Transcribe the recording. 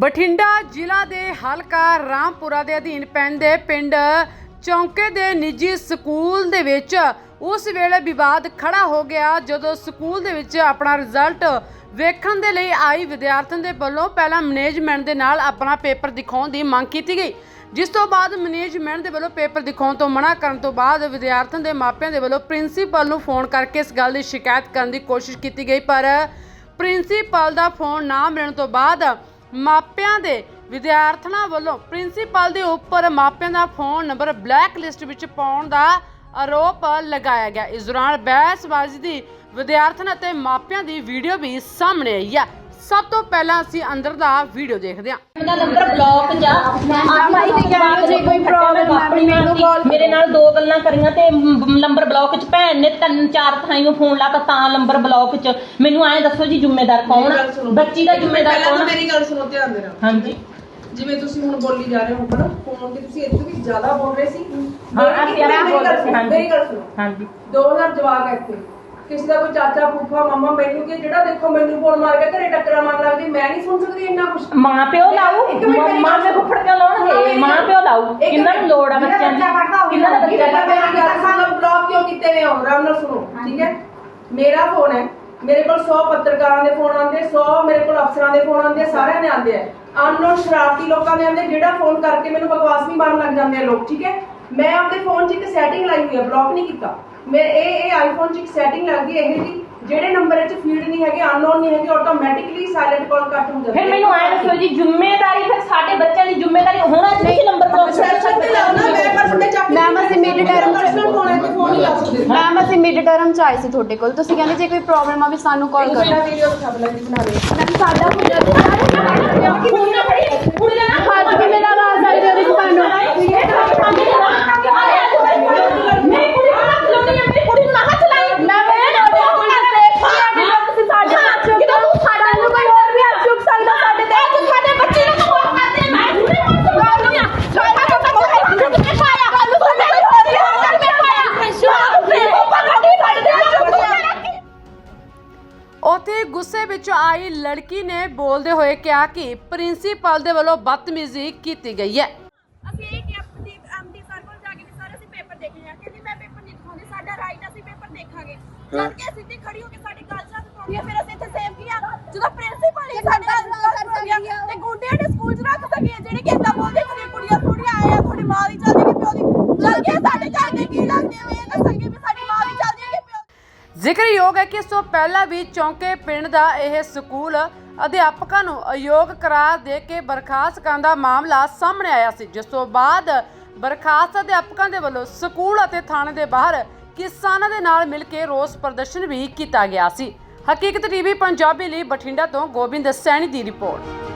ਬਠਿੰਡਾ ਜ਼ਿਲ੍ਹਾ ਦੇ ਹਲਕਾ ਰਾਮਪੁਰਾ ਦੇ ਅਧੀਨ ਪੈਂਦੇ ਪਿੰਡ ਚੌਂਕੇ ਦੇ ਨਿੱਜੀ ਸਕੂਲ ਦੇ ਵਿੱਚ ਉਸ ਵੇਲੇ ਵਿਵਾਦ ਖੜਾ ਹੋ ਗਿਆ ਜਦੋਂ ਸਕੂਲ ਦੇ ਵਿੱਚ ਆਪਣਾ ਰਿਜ਼ਲਟ ਵੇਖਣ ਦੇ ਲਈ ਆਈ ਵਿਦਿਆਰਥਣ ਦੇ ਵੱਲੋਂ ਪਹਿਲਾਂ ਮੈਨੇਜਮੈਂਟ ਦੇ ਨਾਲ ਆਪਣਾ ਪੇਪਰ ਦਿਖਾਉਣ ਦੀ ਮੰਗ ਕੀਤੀ ਗਈ। ਜਿਸ ਤੋਂ ਬਾਅਦ ਮੈਨੇਜਮੈਂਟ ਦੇ ਵੱਲੋਂ ਪੇਪਰ ਦਿਖਾਉਣ ਤੋਂ ਮਨਾ ਕਰਨ ਤੋਂ ਬਾਅਦ ਵਿਦਿਆਰਥਣ ਦੇ ਮਾਪਿਆਂ ਦੇ ਵੱਲੋਂ ਪ੍ਰਿੰਸੀਪਲ ਨੂੰ ਫੋਨ ਕਰਕੇ ਇਸ ਗੱਲ ਦੀ ਸ਼ਿਕਾਇਤ ਕਰਨ ਦੀ ਕੋਸ਼ਿਸ਼ ਕੀਤੀ ਗਈ, ਪਰ ਪ੍ਰਿੰਸੀਪਲ ਦਾ ਫੋਨ ਨਾ ਮਿਲਣ ਤੋਂ ਬਾਅਦ ਮਾਪਿਆਂ ਦੇ ਵਿਦਿਆਰਥਣਾਂ ਵੱਲੋਂ ਪ੍ਰਿੰਸੀਪਲ ਦੇ ਉੱਪਰ ਮਾਪਿਆਂ ਦਾ ਫੋਨ ਨੰਬਰ ਬਲੈਕ ਲਿਸਟ ਵਿੱਚ ਪਾਉਣ ਦਾ ਆਰੋਪ ਲਗਾਇਆ ਗਿਆ। ਇਸ ਦੌਰਾਨ ਬਹਿਸਬਾਜ਼ੀ ਦੀ ਵਿਦਿਆਰਥਣ ਅਤੇ ਮਾਪਿਆਂ ਦੀ ਵੀਡੀਓ ਵੀ ਸਾਹਮਣੇ ਆਈ ਹੈ। ਸਭ ਤੋਂ ਪਹਿਲਾਂ ਅਸੀਂ ਅੰਦਰ ਦਾ ਵੀਡੀਓ ਦੇਖਦੇ ਹਾਂ। ਉਹਦਾ ਨੰਬਰ ਬਲੌਕ ਜਾ ਭਾਈ ਤੇ ਕਹਿ ਜੇ ਕੋਈ ਹੈ, ਆਪਣੀ ਮੈਨੂੰ call ਮੇਰੇ ਨਾਲ ਦੋ ਗੱਲਾਂ ਕਰੀਆਂ ਤੇ ਨੰਬਰ ਬਲੌਕ ਚ ਭੈਣ ਨੇ ਤਿੰਨ ਚਾਰ ਥਾਈਆਂ ਫੋਨ ਲਾਤਾ ਤਾਂ ਨੰਬਰ ਬਲੌਕ ਚ। ਮੈਨੂੰ ਐਂ ਦੱਸੋ ਜੀ ਜ਼ਿੰਮੇਦਾਰ ਕੌਣ ਆ। ਬੱਚੀ ਦਾ ਜ਼ਿੰਮੇਦਾਰ ਪਹਿਲਾਂ ਕੌਣ ਤਾਂ ਆ? ਮੇਰੀ ਗੱਲ ਸੁਣੋ ਧਿਆਨ ਦੇ ਨਾਲ। ਹਾਂਜੀ। ਜਿਵੇਂ ਤੁਸੀਂ ਹੁਣ ਬੋਲੀ ਜਾ ਰਹੇ ਹੋ ਹਨਾ ਫੋਨ ਤੇ ਤੁਸੀਂ ਇੱਥੇ ਵੀ ਜ਼ਿਆਦਾ ਬੋਲ ਰਹੇ ਸੀ। ਹਾਂ, ਅਸੀਂ ਆਪ ਬੋਲ ਰਹੇ ਸੀ, ਹਾਂਜੀ। ਮੇਰੀ ਗੱਲ ਸੁਣੋ। ਹਾਂਜੀ। 2000 ਜਵਾਕ ਹੈ ਇੱਥੇ। ਕਿਸੇ ਦਾ ਕੋਈ ਚਾਚਾ ਫੂਫਾ ਮਾਮਾ ਮੈਨੂੰ ਕਿ ਜਿਹੜਾ ਦੇਖੋ ਮੈਨੂੰ ਫੋਨ ਮਾਰ ਕੇ ਘਰੇ ਟੱਕਰਾਂ ਮਾਰਨ ਲੱਗਦੀ ਮੈਂ ਨਹੀਂ ਸੁਣ ਸਕਦੀ ਇੰਨਾ ਕੁਝ ਮਾਂ ਪਿਓ ਮੇਰੀ ਮਾਂ ਗੱਲ ਪਿਓ ਸੁਣੋ। ਫੁੱਫੜ ਕਿਉਂ ਲਾਉਣਗੇ ਮਾਂ ਪਿਓ ਇੱਕ ਕਿੰਨਾਂ ਨੂੰ। ਲੋੜ ਆ ਬੱਚਿਆਂ ਦੀ? ਕਿੰਨਾਂ ਦਾ ਬੱਚਾ ਮੇਰੀ ਗੱਲ ਸੁਣੋ ਬਲੌਕ ਕਿਉਂ ਕੀਤੇ ਨੇ ਹੋ ਆਰਾਮ ਨਾਲ ਸੁਣੋ ਠੀਕ ਹੈ? ਮੇਰਾ ਫੋਨ ਹੈ। ਮੇਰੇ ਕੋਲ 100 ਪੱਤਰਕਾਰਾਂ ਦੇ ਫੋਨ ਆਉਂਦੇ 100 ਮੇਰੇ ਕੋਲ ਅਫਸਰਾਂ ਦੇ ਫੋਨ ਆਉਂਦੇ ਸਾਰਿਆਂ ਦੇ ਆਉਂਦੇ ਆ। ਅਨਨੋਨ ਸ਼ਰਾਰਤੀ ਲੋਕਾਂ ਦੇ ਆਉਂਦੇ ਜਿਹੜਾ ਫੋਨ ਕਰਕੇ ਮੈਨੂੰ ਬਕਵਾਸ ਵੀ ਮਾਰਨ ਲੱਗ ਜਾਂਦੇ ਆ ਲੋਕ ਠੀਕ ਹੈ? ਮੈਂ ਆਪਣੇ ਫੋਨ 'ਚ ਇੱਕ ਸੈਟਿੰਗ ਲਾਈ ਹੋਈ ਹੈ ਬਲੌਕ ਨਹੀਂ ਕੀਤਾ। ਮੈਂ ਇਹ ਇਹ ਆਈਫੋਨ 'ਚ ਇੱਕ ਸੈਟਿੰਗ ਲੱਗਦੀ ਹੈ ਇਹ ਜੀ ਜਿਹੜੇ ਨੰਬਰ ਵਿੱਚ ਫੀਲਡ ਨਹੀਂ ਹੈਗੇ ਅਨਨੋਨ ਨਹੀਂ ਹੈਗੇ ਆਟੋਮੈਟਿਕਲੀ ਸਾਇਲੈਂਟ ਕਾਲ ਕੱਟ ਹੋ ਜਾਂਦੀ ਫਿਰ ਮੈਨੂੰ ਐਂ ਦੱਸੋ ਜੀ ਜ਼ਿੰਮੇਵਾਰੀ ਫਿਰ ਸਾਡੇ ਬੱਚਿਆਂ ਦੀ ਜ਼ਿੰਮੇਵਾਰੀ ਹੋਣਾ ਤੁਸੀਂ ਨੰਬਰ ਬਲੌਕ ਸੈਸ਼ਨ ਤੇ ਲਾਉਣਾ ਮੈਂ ਪਰਸਨਲ ਚੱਕ Ma'am, ਅਸੀਂ term 'ਚ- ਪਰਸਨਲ ਫੋਨ ਹੈ ਤੇ ਫੋਨ ਨਹੀਂ ਲਾ ਸਕਦੇ ਮੈਮ ਅਸੀਂ ਮਿਡ ਟਰਮ ਚ ਆਏ ਸੀ ਤੁਹਾਡੇ ਕੋਲ। ਤੁਸੀਂ ਕਹਿੰਦੇ ਜੇ ਕੋਈ ਪ੍ਰੋਬਲਮ ਆ ਵੀ ਸਾਨੂੰ ਕਾਲ ਕਰੋ। ਮੇਰਾ ਵੀਡੀਓ ਬਲਾ ਜੀ ਬਣਾ ਦੇ ਮੈਮ ਸਾਡਾ ਕੁੜੀ ਨਾ ਫੜੀ ਕੁੜੀ ਦਾ ਨਾ ਹੱਥ ਵੀ ਮੇਰਾ ਆਵਾਜ਼ ਆ ਰਹੀ ਹੈ ਤੁਹਾਨੂੰ ਮੇਰੀ ਕੁੜੀ ਨੂੰ ਹੱਥ ਲਾਉਣੀ ਹੈ ਮੇਰੀ ਕੁੜੀ ਨੂੰ ਨਾ ਹੱਥ ਲਾਈ ਮੈਂ ਇਹ ਤੁਹਾਡੇ ਕੋਲ ਸੇਫ ਨਹੀਂ ਆ ਕਿ ਤੁਸੀਂ ਸਾਡੇ ਹੱਥ ਚੁੱਕ ਕਿਦੋਂ ਤੂੰ ਸਾਡਾ ਸਾਨੂੰ ਕੋਈ ਹੋਰ ਵੀ ਹੱਥ ਚੁੱਕ ਸਕਦਾ ਸਾਡੇ ਤੇ ਤੂੰ ਸਾਡੇ ਬੱਚੇ ਨੂੰ ਤੂੰ ਕਰਦੇ ਮੈਂ ਕੁੜੀ ਨੂੰ ਤੂੰ ਨਹੀਂ ਆ ਛੋਟਾ ਛੋਟਾ ਮੋਬਾਈਲ ਕਿੱਥੇ ਪਾਇਆ ਕੱਲ ਨੂੰ ਸਾਡੇ ਹੋਰੀ ਹੋ ਸਕਦੇ ਪਾਇਆ ਸ਼ਾਮ ਤੇ ਉਹ ਪਕੜੀ ਸਾਡੇ ਦੇ ਉਥੇ ਗੁੱਸੇ ਵਿੱਚ ਆਈ ਲੜਕੀ ਨੇ ਬੋਲਦੇ ਹੋਏ ਕਿਹਾ ਕਿ ਪ੍ਰਿੰਸੀਪਲ ਦੇ ਵੱਲੋਂ ਬਦਤਮੀਜ਼ੀ ਕੀਤੀ ਗਈ ਹੈ। ਅਸੀਂ ਇਹ ਕਿ ਆਪਣੀ ਐਮਡੀ ਸਰ ਕੋਲ ਜਾ ਕੇ ਵੀ ਸਰ ਅਸੀਂ ਪੇਪਰ ਦੇਖਣੇ ਆ ਕਹਿੰਦੀ ਮੈਂ ਪੇਪਰ ਨਹੀਂ ਦਿਖਾਉਂਦੀ ਸਾਡਾ ਰਾਈਟ ਅਸੀਂ ਪੇਪਰ ਦੇਖਾਂਗੇ। ਜਦ ਕਿ ਸਿੱਧੀ ਖੜੀ ਹੋ ਕੇ ਸਾਡੇ ਗੱਲ ਚੱਲ ਪਾਉਂਦੀ ਆ ਫਿਰ ਅਸੀਂ ਇੱਥੇ ਸੇਵ ਕੀਆ। ਜਦੋਂ ਪ੍ਰਿੰਸੀਪਲ ਹੀ ਸਾਡੇ ਨਾਲ ਗੱਲ ਕਰ ਗਿਆ ਤੇ ਗੁੰਡਿਆਂ ਨੇ ਸਕੂਲ 'ਚ ਰੱਖ ਸਕੇ ਜਿਹੜੇ ਕਿ ਇਦਾਂ ਬੋਲਦੇ ਕਿ ਕੁੜੀਆਂ ਥੋੜੀਆਂ ਆਏ ਆ ਤੁਹਾਡੀ ਮਾਂ ਦੀ ਚੱਲਦੀ ਕਿ ਪਿਓ ਦੀ ਜਦ ਕਿ ਸਾਡੇ ਘਰ ਦੇ ਕੀ ਲੱਗਦੇ ਹੋਏ ਇਹ ਦੱਸਣਗੇ ਵੀ ਸਾਡੀ ਮਾਂ ਦੀ ਚੱਲਦੀ ਹੈ ਕਿ ਪਿਓ ਦੀ। ਜ਼ਿਕਰਯੋਗ ਹੈ ਕਿ ਇਸ ਤੋਂ ਪਹਿਲਾਂ ਵੀ ਚੌਂਕੇ ਪਿੰਡ ਦਾ ਇਹ ਸਕੂਲ ਅਧਿਆਪਕਾਂ ਨੂੰ ਅਯੋਗ ਕਰਾਰ ਦੇ ਕੇ ਬਰਖਾਸਤ ਕਰਨ ਦਾ ਮਾਮਲਾ ਸਾਹਮਣੇ ਆਇਆ ਸੀ, ਜਿਸ ਤੋਂ ਬਾਅਦ ਬਰਖਾਸਤ ਅਧਿਆਪਕਾਂ ਦੇ ਵੱਲੋਂ ਸਕੂਲ ਅਤੇ ਥਾਣੇ ਦੇ ਬਾਹਰ ਕਿਸਾਨਾਂ ਦੇ ਨਾਲ ਮਿਲ ਕੇ ਰੋਸ ਪ੍ਰਦਰਸ਼ਨ ਵੀ ਕੀਤਾ ਗਿਆ ਸੀ। ਹਕੀਕਤ ਟੀਵੀ ਪੰਜਾਬੀ ਲਈ ਬਠਿੰਡਾ ਤੋਂ ਗੋਬਿੰਦ ਸੈਣੀ ਦੀ ਰਿਪੋਰਟ।